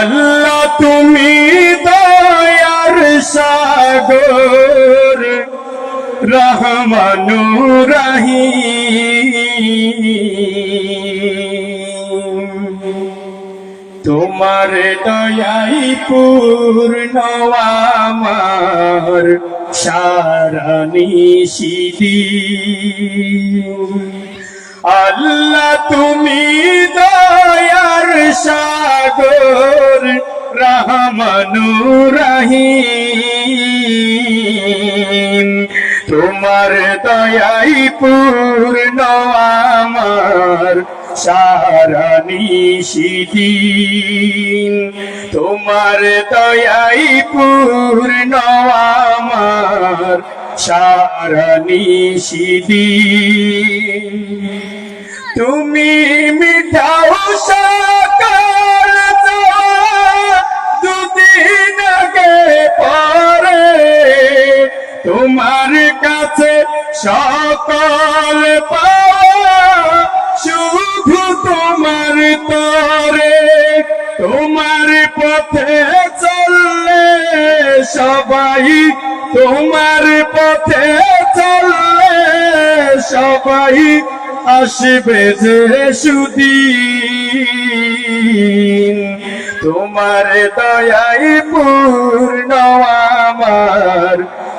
আল্লাহ তুমি দয়ার সাগর রহমানু রহিম। তোমার দয়াই পূর্ণ আমার আল্লাহ তুমি দয়ার সাগর রহমানু রহিম। তোমার দয়াই পূর্ণ আমার সারা নিশিদিন তোমার দয়াই পূর্ণ আমার সারা তুমি মিঠাও সকাল সকল শুধু তোমার তরে। তোমার পথে চললে সবাই, তোমার পথে চললে সবাই আসবে যে সুদিন। তোমার দয়াই পূর্ণ আমার।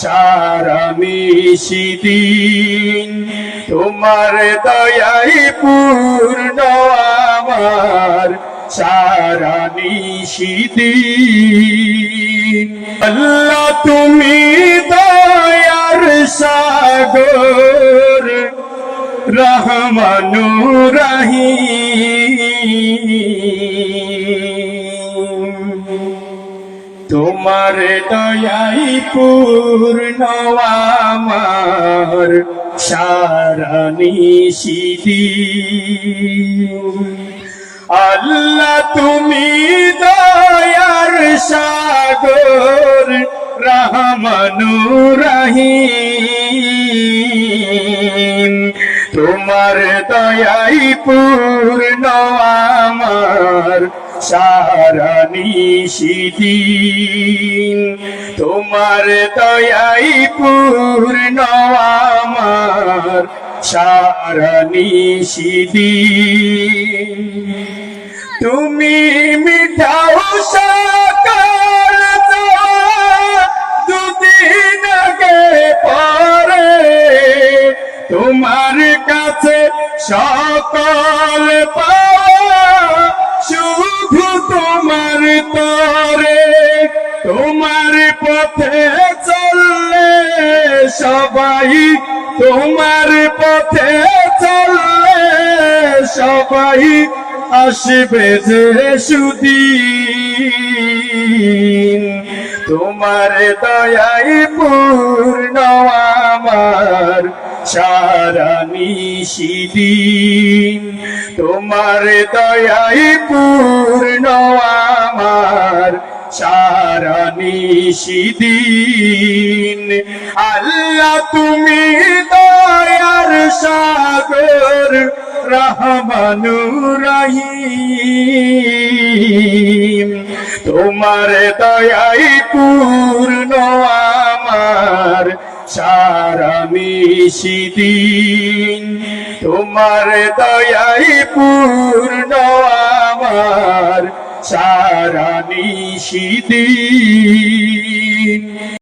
সারা মিশিদিন তোমার দয়াই পূর্ণ আমার সারা নিশিদিন আল্লাহ তুমি দয়ার সাগর রহমানু রহিম। তোমার দয়াই পূর্ণ আমার, সারা নিশিদিন আল্লাহ তুমি দয়ার সাগর, রহমানু রহিম। তোমার দয়াই পূর্ণ সারা নিশিদিন তোমার দয়াই পূর্ণ আমার সারা নিশিদিন তুমি মিঠাও সকাল দুদিন আগে পরে। তোমার কাছে সকল পথে চললে সবাই তোমার পথে চললে সবাই আসবে যে সুদিন। তোমার দয়াই পূর্ণ আমার সারা নিশিদিন। তোমার দয়াই পূর্ণ আমার সারা নিশিদিন আল্লাহ তুমি দয়ার সাগর, রহমানু রহিম। তোমার দয়াই পূর্ণ আমার সারা তোমার দয়াই পূর্ণ আমার সারা নিশিদিন